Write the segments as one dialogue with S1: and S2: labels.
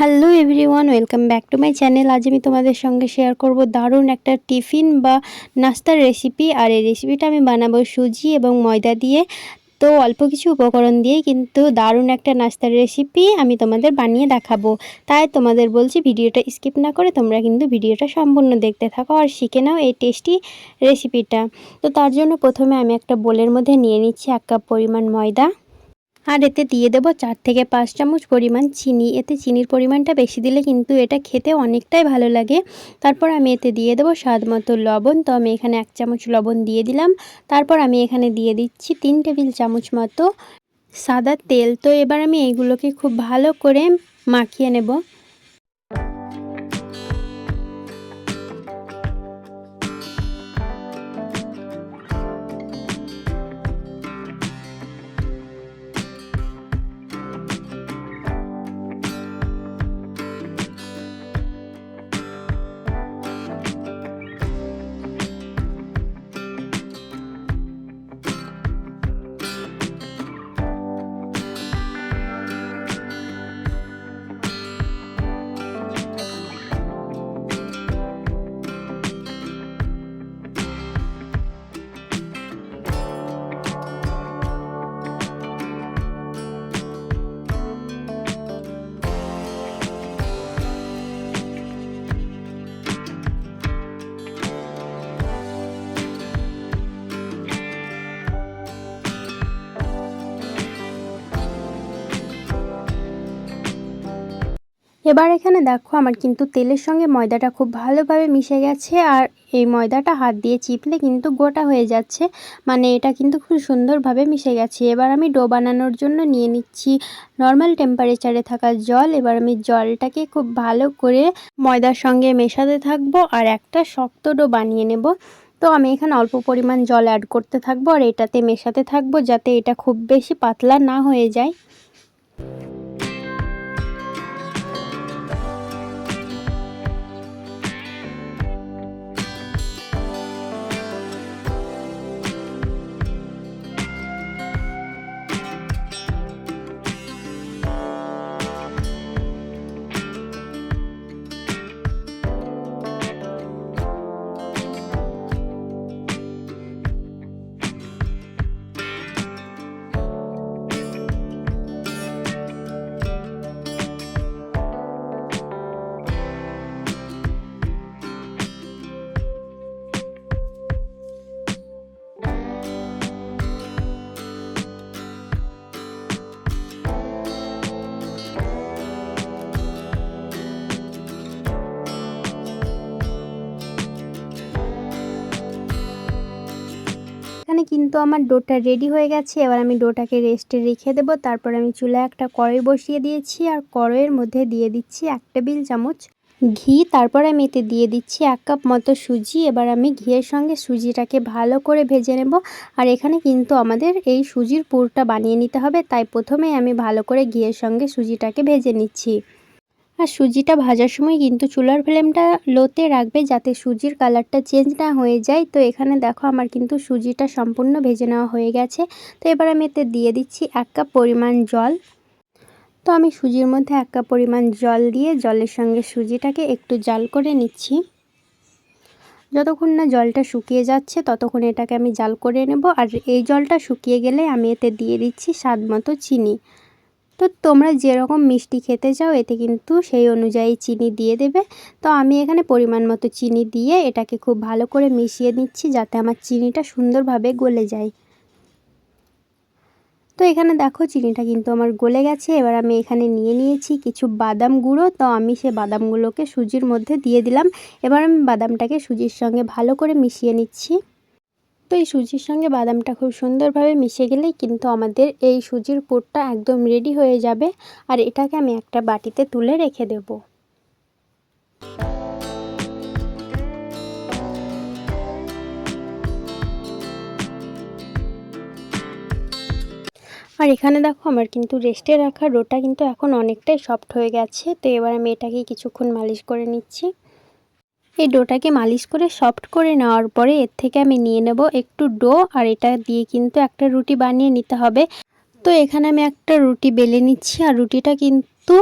S1: Hello everyone welcome back to my channel আজ আমি তোমাদের সঙ্গে শেয়ার করব দারুণ একটা টিফিন বা নাস্তার রেসিপি আর এই রেসিপিটা আমি বানাবো সুজি এবং ময়দা দিয়ে। তো অল্প কিছু উপকরণ দিয়ে কিন্তু দারুণ একটা নাস্তার রেসিপি আমি তোমাদের বানিয়ে দেখাবো। তাই তোমাদের বলছি ভিডিওটা স্কিপ না করে তোমরা কিন্তু ভিডিওটা সম্পূর্ণ দেখতে থাকো আর শিখে নাও এই টেস্টি রেসিপিটা তো তার জন্য প্রথমে আমি একটা বোলের মধ্যে নিয়ে নিচ্ছি এক কাপ পরিমাণ ময়দা। আর এতে দিয়ে দেব চার থেকে পাঁচ চামচ পরিমাণ চিনি। এতে চিনির পরিমাণটা বেশি দিলে কিন্তু এটা খেতে অনেকটাই ভালো লাগে। তারপর আমি এতে দিয়ে দেব স্বাদ মতো লবণ। তো আমি এখানে এক চামচ লবণ দিয়ে দিলাম। তারপর আমি এখানে দিয়ে দিচ্ছি তিন টেবিল চামচ মতো সাদা তেল। তো এবার আমি এইগুলোকে খুব ভালো করে মাখিয়ে নেব। এবার এখানে দেখো আমার কিন্তু তেলের সঙ্গে ময়দাটা খুব ভালোভাবে মিশে গেছে আর এই ময়দাটা হাত দিয়ে চিপলে কিন্তু গোটা হয়ে যাচ্ছে। মানে এটা কিন্তু খুব সুন্দরভাবে মিশে গেছে। এবার আমি ডো বানানোর জন্য নিয়ে নিচ্ছি নর্মাল টেম্পারেচারে থাকা জল। এবার আমি জলটাকে খুব ভালো করে ময়দার সঙ্গে মেশাতে থাকব আর একটা শক্ত ডো বানিয়ে নেব। তো আমি এখানে অল্প পরিমাণ জল অ্যাড করতে থাকব আর এটাতে মেশাতে থাকব যাতে এটা খুব বেশি পাতলা না হয়ে যায়। কিন্তু আমার ডোটা রেডি হয়ে গেছে। এবার আমি ডোটাকে রেস্টে রেখে দেবো। তারপর আমি চুলায় একটা কড়াই বসিয়ে দিয়েছি আর কড়াইয়ের মধ্যে দিয়ে দিচ্ছি এক টেবিল চামচ ঘি। তারপর আমি এতে দিয়ে দিচ্ছি এক কাপ মতো সুজি। এবার আমি ঘিয়ের সঙ্গে সুজিটাকে ভালো করে ভেজে নেব। আর এখানে কিন্তু আমাদের এই সুজির পুরটা বানিয়ে নিতে হবে। তাই প্রথমে আমি ভালো করে ঘিয়ের সঙ্গে সুজিটাকে ভেজে নিচ্ছি। আর সুজিটা ভাজার সময় কিন্তু চুলার ফ্লেমটা লোতে রাখবে যাতে সুজির কালারটা চেঞ্জ না হয়ে যায়। তো এখানে দেখো আমার কিন্তু সুজিটা সম্পূর্ণ ভেজে নেওয়া হয়ে গেছে। তো এবার আমি এতে দিয়ে দিচ্ছি এক কাপ পরিমাণ জল। তো আমি সুজির মধ্যে এক কাপ পরিমাণ জল দিয়ে জলের সঙ্গে সুজিটাকে একটু জাল করে নিচ্ছি। যতক্ষণ না জলটা শুকিয়ে যাচ্ছে ততক্ষণ এটাকে আমি জাল করে নেব। আর এই জলটা শুকিয়ে গেলে আমি এতে দিয়ে দিচ্ছি স্বাদ মতো চিনি। তো তোমরা যেরকম মিষ্টি খেতে চাও, এতে কিন্তু সেই অনুযায়ী চিনি দিয়ে দেবে। তো আমি এখানে পরিমাণ মতো চিনি দিয়ে এটাকে খুব ভালো করে মিশিয়ে নিচ্ছি, যাতে আমার চিনিটা সুন্দরভাবে গলে যায়। তো এখানে দেখো চিনিটা কিন্তু আমার গলে গেছে। এবার আমি এখানে নিয়ে নিয়েছি কিছু বাদাম গুঁড়ো। তো আমি সে বাদামগুলোকে সুজির মধ্যে দিয়ে দিলাম। এবার আমি বাদামটাকে সুজির সঙ্গে ভালো করে মিশিয়ে নিচ্ছি। তো এই সুজির সঙ্গে বাদামটা খুব সুন্দরভাবে মিশে গেলেই কিন্তু আমাদের এই সুজির পুরটা একদম রেডি হয়ে যাবে। আর এটাকে আমি একটা বাটিতে তুলে রেখে দেব। আর এখানে দেখো আমার কিন্তু রেস্টে রাখা ডোটা কিন্তু এখন অনেকটাই সফট হয়ে গেছে। তো এবার আমি এটাকে কিছুক্ষণ মালিশ করে নিচ্ছি। এই ডোটাকে মালিশ করে সফট করে নেওয়ার পরে এর থেকে আমি নিয়ে নেব একটু ডো, আর এটা দিয়ে কিন্তু একটা রুটি বানিয়ে নিতে হবে। তো এখানে আমি একটা রুটি বেলে নিচ্ছি, আর রুটিটা কিন্তু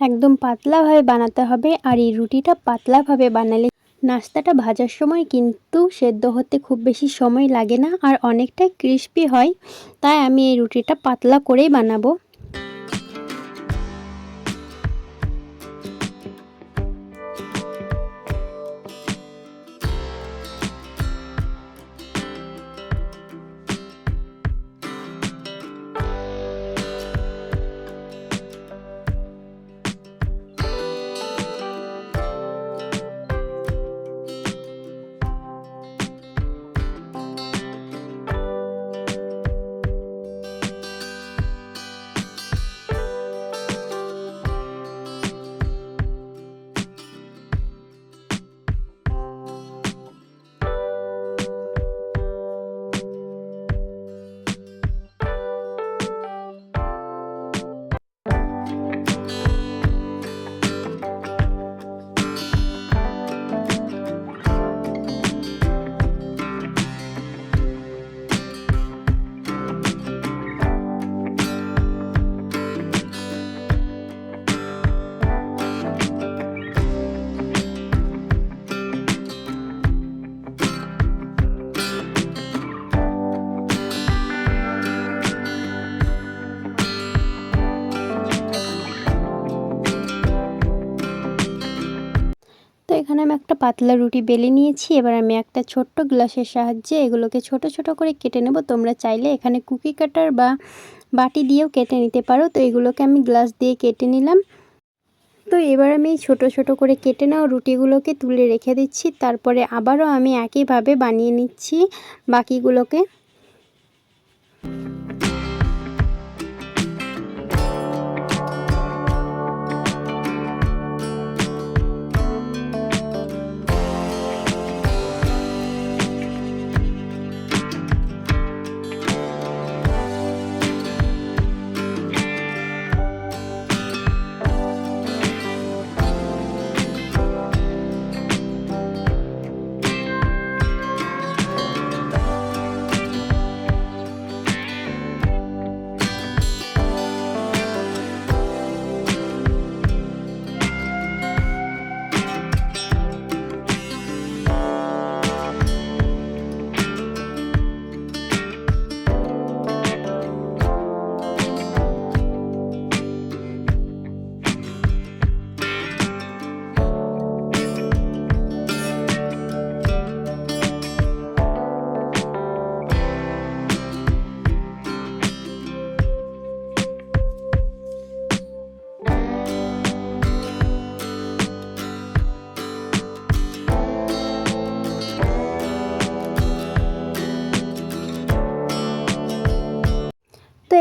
S1: একদম পাতলাভাবে বানাতে হবে। আর এই রুটিটা পাতলাভাবে বানালে নাস্তাটা ভাজার সময় কিন্তু সেদ্ধ হতে খুব বেশি সময় লাগে না, আর অনেকটাই ক্রিস্পি হয়। তাই আমি এই রুটিটা পাতলা করেই বানাবো। পাতলা রুটি বেলে নিয়েছি, এবার আমি একটা ছোট্ট গ্লাসের সাহায্যে এগুলোকে ছোট ছোট করে কেটে নেব। তোমরা চাইলে এখানে কুকি কাটার বা বাটি দিয়েও কেটে নিতে পারো। তো এগুলোকে আমি গ্লাস দিয়ে কেটে নিলাম। তো এবার আমি ছোট ছোট করে কেটে নেওয়া রুটিগুলোকে তুলে রেখে দিচ্ছি। তারপরে আবারও আমি একইভাবে বানিয়ে নিচ্ছি বাকিগুলোকে।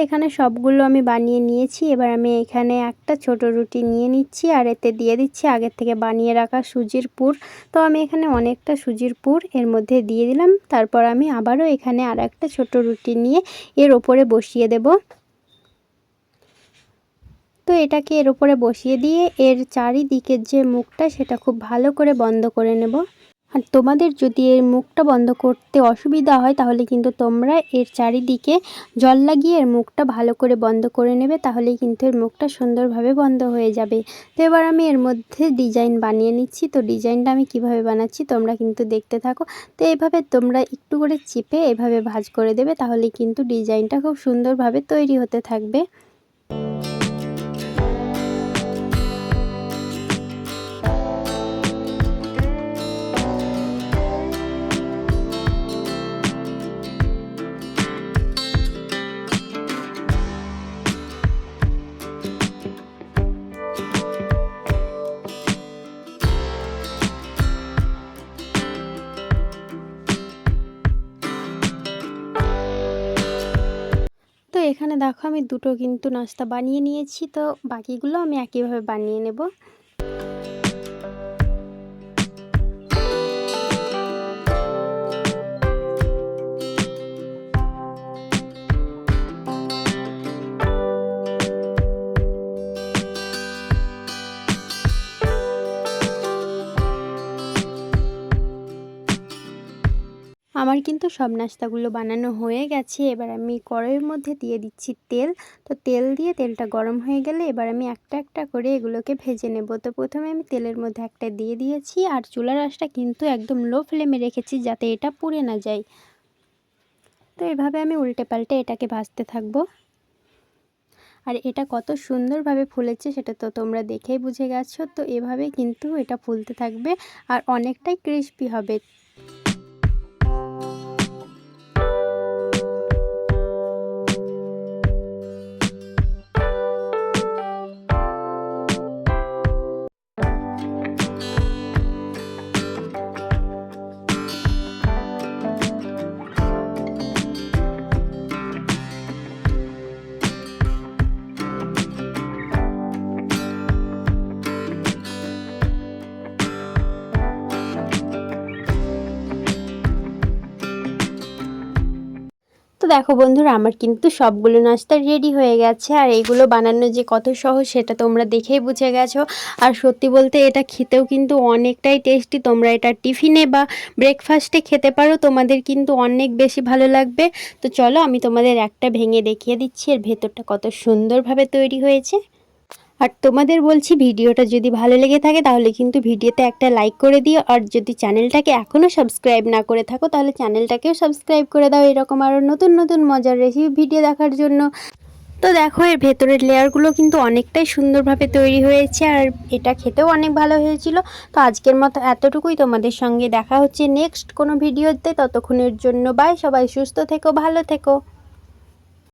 S1: এখানে সবগুলো আমি বানিয়ে নিয়েছি। এবার আমি এখানে একটা ছোট রুটি নিয়ে নিচ্ছি আর এতে দিয়ে দিচ্ছি আগের থেকে বানিয়ে রাখা সুজির পুর। তো আমি এখানে অনেকটা সুজির পুর এর মধ্যে দিয়ে দিলাম। তারপর আমি আবারও এখানে আর একটা ছোট রুটি নিয়ে এর ওপরে বসিয়ে দেব। তো এটাকে এর ওপরে বসিয়ে দিয়ে এর চারিদিকের যে মুখটা সেটা খুব ভালো করে বন্ধ করে নেব। আর তোমাদের যদি এর মুখটা বন্ধ করতে অসুবিধা হয়, তাহলে কিন্তু তোমরা এর চারিদিকে জল লাগিয়ে এর মুখটা ভালো করে বন্ধ করে নেবে, তাহলেই কিন্তু এর মুখটা সুন্দরভাবে বন্ধ হয়ে যাবে। তো এবার আমি এর মধ্যে ডিজাইন বানিয়ে নিচ্ছি। তো ডিজাইনটা আমি কীভাবে বানাচ্ছি তোমরা কিন্তু দেখতে থাকো। তো এইভাবে তোমরা একটু করে চিপে এভাবে ভাজ করে দেবে, তাহলে কিন্তু ডিজাইনটা খুব সুন্দরভাবে তৈরি হতে থাকবে। এখানে দেখো আমি দুটো কিন্তু নাস্তা বানিয়ে নিয়েছি তো বাকিগুলো আমি একইভাবে বানিয়ে নেব। আমার কিন্তু সব নাস্তাগুলো বানানো হয়ে গেছে। এবার আমি কড়াইয়ের মধ্যে দিয়ে দিচ্ছি তেল। তো তেল দিয়ে তেলটা গরম হয়ে গেলে এবার আমি একটা একটা করে এগুলোকে ভেজে নেব। তো প্রথমে আমি তেলের মধ্যে একটা দিয়ে দিয়েছি আর চুলার আঁশটা কিন্তু একদম লো ফ্লেমে রেখেছি যাতে এটা পুড়ে না যায়। তো এভাবে আমি উল্টে পাল্টে এটাকে ভাজতে থাকব। আর এটা কত সুন্দরভাবে ফুলেছে সেটা তো তোমরা দেখেই বুঝে গেছো। তো এভাবে কিন্তু এটা ফুলতে থাকবে আর অনেকটাই ক্রিস্পি হবে। দেখো বন্ধুরা, আমার কিন্তু সবগুলো নাস্তা রেডি হয়ে গেছে। আর এইগুলো বানানো যে কত সহজ সেটা তোমরা দেখেই বুঝে গেছো। আর সত্যি বলতে এটা খেতেও কিন্তু অনেকটাই টেস্টি তোমরা এটা টিফিনে বা ব্রেকফাস্টে খেতে পারো। তোমাদের কিন্তু অনেক বেশি ভালো লাগবে। তো চলো আমি তোমাদের একটা ভেঙে দেখিয়ে দিচ্ছি। এর ভেতরটা কত সুন্দরভাবে তৈরি হয়েছে। আর তোমাদের বলছি ভিডিওটা যদি ভালো লেগে থাকে তাহলে কিন্তু ভিডিওতে একটা লাইক করে দিও। আর যদি চ্যানেলটাকে এখনও সাবস্ক্রাইব না করে থাকো তাহলে চ্যানেলটাকেও সাবস্ক্রাইব করে দাও। এরকম আরও নতুন নতুন মজার রেসিপি ভিডিও দেখার জন্য। তো দেখো, এর ভেতরের লেয়ারগুলো কিন্তু অনেকটাই সুন্দরভাবে তৈরি হয়েছে আর এটা খেতেও অনেক ভালো হয়েছিল। তো আজকের মতো এতটুকুই তোমাদের সঙ্গে দেখা হচ্ছে নেক্সট কোনো ভিডিওতে ততক্ষণের জন্য বাই সবাই সুস্থ থেকো, ভালো থেকো।